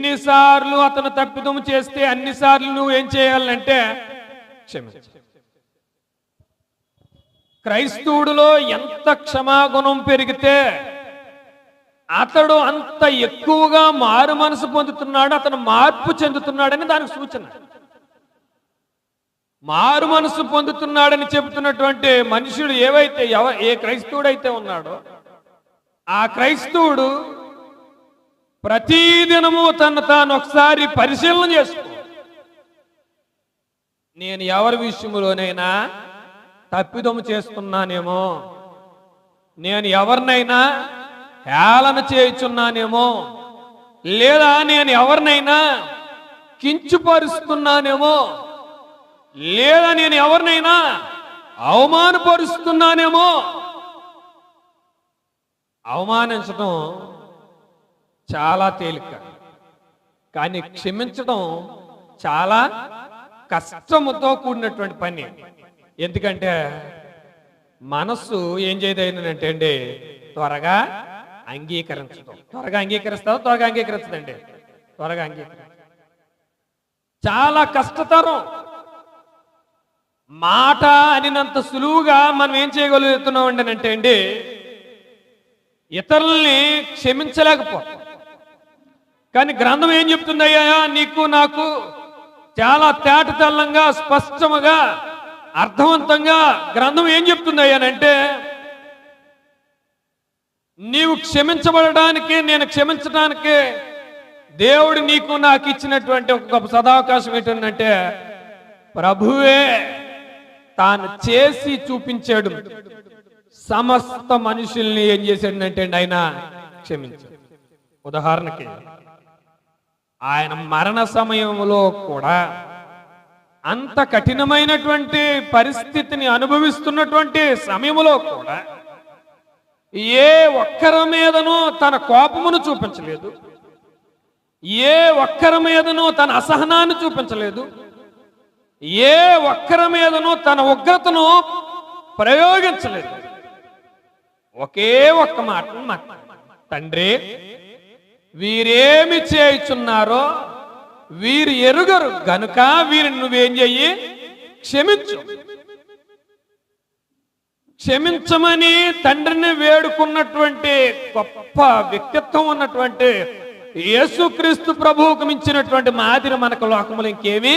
ఎన్నిసార్లు అతను తప్పిదం చేస్తే అన్నిసార్లు నువ్వు ఏం చేయాలంటే క్షమించ. క్రైస్తవుడిలో ఎంత క్షమాగుణం పెరిగితే అతడు అంత ఎక్కువగా మారు మనసు పొందుతున్నాడు అతను మార్పు చెందుతున్నాడని దానికి సూచన. మారు మనసు పొందుతున్నాడని చెబుతున్నటువంటి మనుషుడు ఏవైతే ఎవ ఏ క్రైస్తవుడైతే ఉన్నాడో ఆ క్రైస్తవుడు ప్రతిదినము తను తాను ఒకసారి పరిశీలన చేసుకో. నేను ఎవరి విషయంలోనైనా తప్పిదము చేస్తున్నానేమో నేను ఎవరినైనా హేళన చేయుచున్నానేమో లేదా నేను ఎవరినైనా కించుపరుస్తున్నానేమో లేదా నేను ఎవరినైనా అవమానపరుస్తున్నానేమో అవమానించడం చాలా తేలిక. కానీ క్షమించడం చాలా కష్టముతో కూడినటువంటి పని. ఎందుకంటే మనస్సు ఏం చేయదైందంటే అండి త్వరగా అంగీకరించడం. త్వరగా అంగీకరిస్తావు? త్వరగా అంగీకరించదండి. త్వరగా అంగీకరించ చాలా కష్టతరం. మాట అనినంత సులువుగా మనం ఏం చేయగలుగుతున్నాం అండి అంటే అండి ఇతరుల్ని క్షమించలేకపోతాం. కానీ గ్రంథం ఏం చెప్తుందయ్యా? నీకు నాకు చాలా తేటతెల్లంగా స్పష్టముగా అర్థవంతంగా గ్రంథం ఏం చెప్తుందయ్యానంటే నీవు క్షమించబడడానికి నేను క్షమించడానికి దేవుడు నీకు నాకు ఇచ్చినటువంటి ఒక గొప్ప సదావకాశం ఏంటంటే ప్రభువే తాను చేసి చూపించాడు. సమస్త మనుషుల్ని ఏం చేశాడంటే ఆయన క్షమించాడు ఉదాహరణకి ఆయన మరణ సమయంలో కూడా అంత కఠినమైనటువంటి పరిస్థితిని అనుభవిస్తున్నటువంటి సమయంలో కూడా ఏ ఒక్కరి మీదనూ తన కోపమును చూపించలేదు. ఏ ఒక్కరి మీదనూ తన అసహనాన్ని చూపించలేదు. ఏ ఒక్కరి మీదనూ తన ఉగ్రతను ప్రయోగించలేదు. ఒకే ఒక్క మాట తండ్రి వీరేమి చేయుచున్నారో వీరు ఎరుగరు. గనుక వీరిని నువ్వేం చెయ్యి? క్షమించు. క్షమించమని తండ్రిని వేడుకున్నటువంటి గొప్ప వ్యక్తిత్వం ఉన్నటువంటి యేసుక్రీస్తు ప్రభువుకు మించినటువంటి మాదిరి మనకు లోకములు ఇంకేమీ